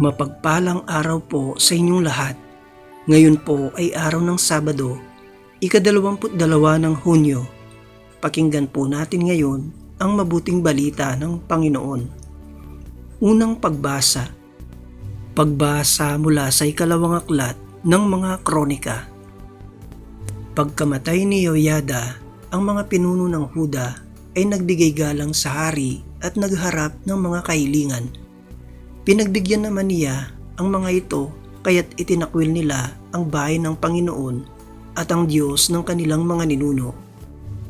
Mapagpalang araw po sa inyong lahat. Ngayon po ay araw ng Sabado, ikadalawamput dalawa ng Hunyo. Pakinggan po natin ngayon ang mabuting balita ng Panginoon. Unang pagbasa. Pagbasa mula sa ikalawang aklat ng mga kronika. Pagkamatay ni Yoyada, ang mga pinuno ng Huda ay nagbigay galang sa hari at nagharap ng mga kahilingan. Pinagbigyan naman niya ang mga ito kaya't itinakwil nila ang bahay ng Panginoon at ang Diyos ng kanilang mga ninuno.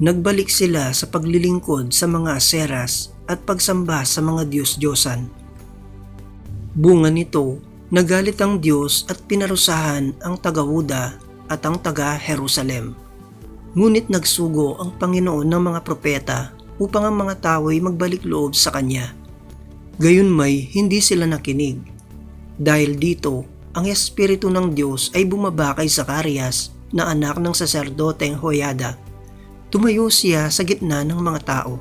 Nagbalik sila sa paglilingkod sa mga aseras at pagsamba sa mga Diyos-Diyosan. Bunga nito, nagalit ang Diyos at pinarusahan ang taga-Huda at ang taga-Jerusalem. Ngunit nagsugo ang Panginoon ng mga propeta upang ang mga tao ay magbalik loob sa Kanya. Gayunmay hindi sila nakinig. Dahil dito, ang Espiritu ng Diyos ay bumaba kay Zacarias na anak ng saserdoteng Hoyada. Tumayo siya sa gitna ng mga tao.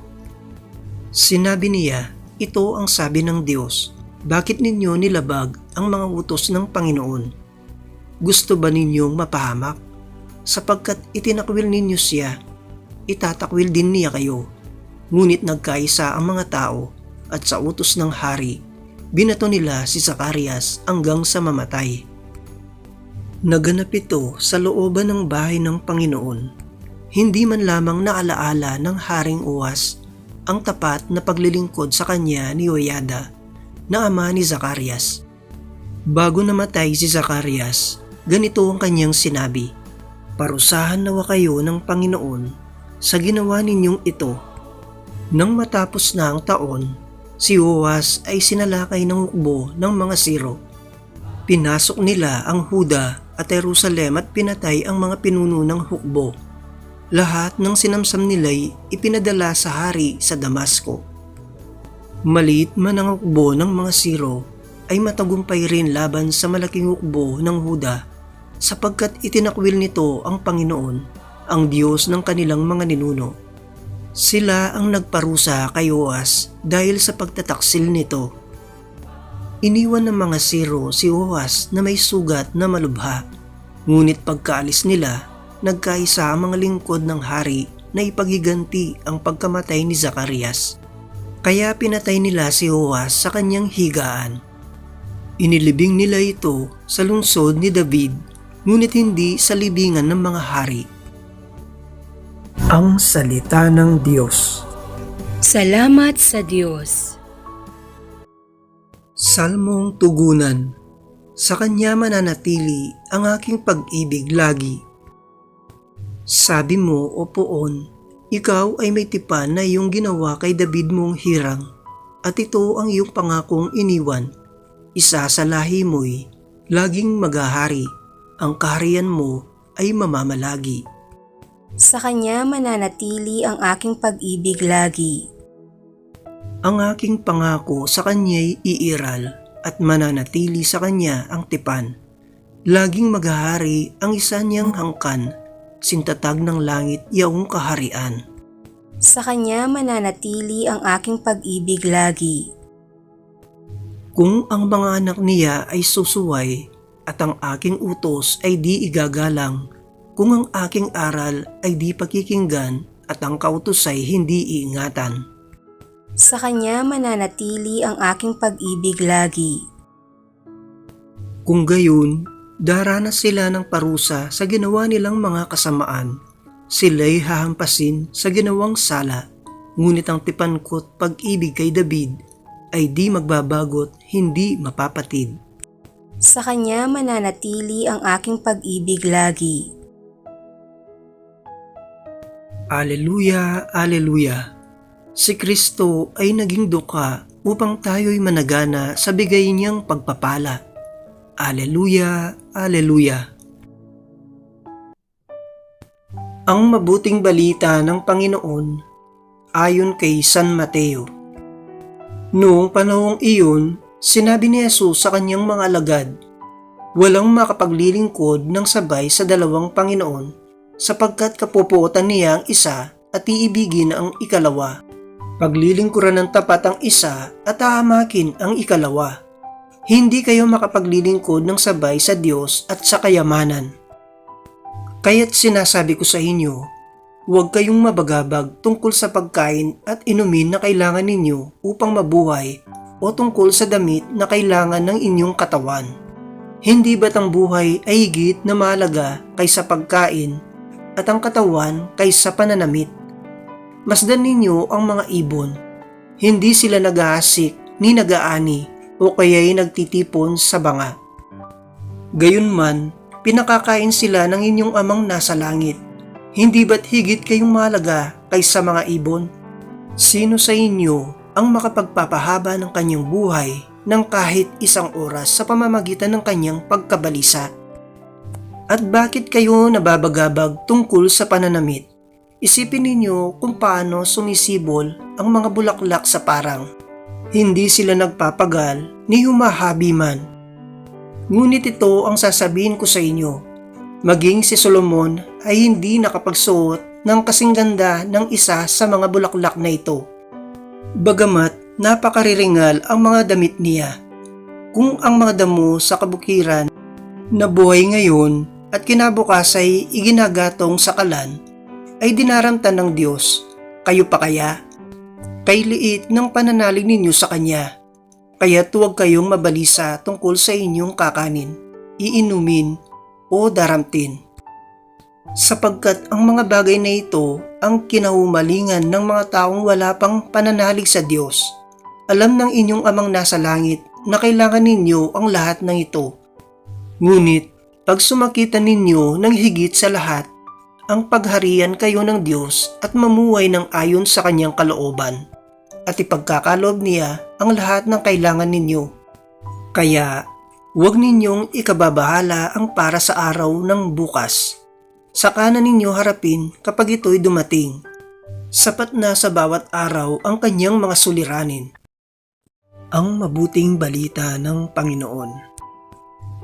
Sinabi niya, ito ang sabi ng Diyos, bakit ninyo nilabag ang mga utos ng Panginoon? Gusto ba ninyong mapahamak? Sapagkat itinakwil ninyo siya, itatakwil din niya kayo. Ngunit nagkaisa ang mga tao at sa utos ng hari, binato nila si Zacarias hanggang sa mamatay. Naganap ito sa looban ng bahay ng Panginoon. Hindi man lamang naalaala ng Haring Uwas ang tapat na paglilingkod sa kanya ni Oyada na ama ni Zacarias. Bago namatay si Zacarias, ganito ang kanyang sinabi, Parusahan nawa kayo ng Panginoon sa ginawa ninyong ito. Nang matapos na ang taon, si Uwas ay sinalakay ng hukbo ng mga siro. Pinasok nila ang Huda at Jerusalem at pinatay ang mga pinuno ng hukbo. Lahat ng sinamsam nila'y ipinadala sa hari sa Damasco. Maliit man ang hukbo ng mga siro ay matagumpay rin laban sa malaking hukbo ng Huda sapagkat itinakwil nito ang Panginoon, ang Diyos ng kanilang mga ninuno. Sila ang nagparusa kay Oas dahil sa pagtataksil nito. Iniwan ng mga siro si Oas na may sugat na malubha. Ngunit pagkaalis nila, nagkaisa ang mga lingkod ng hari na ipagiganti ang pagkamatay ni Zacarias. Kaya pinatay nila si Oas sa kanyang higaan. Inilibing nila ito sa lungsod ni David, ngunit hindi sa libingan ng mga hari. Ang Salita ng Diyos Salamat sa Diyos. Salmong Tugunan Sa Kanya mananatili ang aking pag-ibig lagi. Sabi mo, O Poon, ikaw ay may tipan na iyong ginawa kay David mong hirang, at ito ang iyong pangakong iniwan. Isa sa lahi mo'y laging maghahari, ang kaharian mo ay mamamalagi. Sa Kanya mananatili ang aking pag-ibig lagi. Ang aking pangako sa kanya'y iiral at mananatili sa kanya ang tipan. Laging maghahari ang isa niyang hangkan, sintatag ng langit yaong kaharian. Sa Kanya mananatili ang aking pag-ibig lagi. Kung ang mga anak niya ay susuway at ang aking utos ay di igagalang, kung ang aking aral ay di pakikinggan at ang kautos ay hindi iingatan. Sa Kanya mananatili ang aking pag-ibig lagi. Kung gayon, daranas sila ng parusa sa ginawa nilang mga kasamaan. Sila'y hahampasin sa ginawang sala. Ngunit ang tipankot pag-ibig kay David ay di magbabagot, hindi mapapatid. Sa Kanya mananatili ang aking pag-ibig lagi. Aleluya, Aleluya. Si Kristo ay naging duka upang tayo'y managana sa bigay niyang pagpapala. Aleluya, Aleluya. Ang mabuting balita ng Panginoon ayon kay San Mateo. Noong panahong iyon, sinabi ni Jesus sa kanyang mga alagad, Walang makapaglilingkod ng sabay sa dalawang Panginoon sapagkat kapupuotan niya ang isa at iibigin ang ikalawa. Paglilingkuran ng tapat ang isa at hahamakin ang ikalawa. hindi kayo makapaglilingkod ng sabay sa Diyos at sa kayamanan. Kaya't sinasabi ko sa inyo, huwag kayong mabagabag tungkol sa pagkain at inumin na kailangan ninyo upang mabuhay o tungkol sa damit na kailangan ng inyong katawan. Hindi ba't ang buhay ay higit na mahalaga kaysa pagkain at ang katawan kaysa pananamit? Masdan ninyo ang mga ibon. Hindi sila nag-aasik ni nag-aani o kaya'y nagtitipon sa banga. Gayunman, pinakakain sila ng inyong amang nasa langit. Hindi ba't higit kayong mahalaga kaysa mga ibon? Sino sa inyo ang makapagpapahaba ng kanyang buhay ng kahit isang oras sa pamamagitan ng kanyang pagkabalisa? At bakit kayo nababagabag tungkol sa pananamit? Isipin ninyo kung paano sumisibol ang mga bulaklak sa parang. Hindi sila nagpapagal ni humahabi man. Ngunit ito ang sasabihin ko sa inyo. Maging si Solomon ay hindi nakapagsuot ng kasing ganda ng isa sa mga bulaklak na ito. Bagamat napakariringal ang mga damit niya. Kung ang mga damo sa kabukiran na buhay ngayon at kinabukas ay iginagatong sa kalan, ay dinaramtan ng Diyos. Kayo pa kaya? Kay liit ng pananalig ninyo sa Kanya. Kaya huwag kayong mabalisa tungkol sa inyong kakanin, iinumin o daramtin. Sapagkat ang mga bagay na ito ang kinahumalingan ng mga taong wala pang pananalig sa Diyos. Alam ng inyong amang nasa langit na kailangan ninyo ang lahat ng ito. Ngunit, pag sumakita ninyo ng higit sa lahat, ang pagharian kayo ng Diyos at mamuhay ng ayon sa kanyang kalooban at ipagkakalob niya ang lahat ng kailangan ninyo. Kaya, huwag ninyong ikababahala ang para sa araw ng bukas. Saka na ninyo harapin kapag ito'y dumating. Sapat na sa bawat araw ang kanyang mga suliranin. Ang mabuting balita ng Panginoon.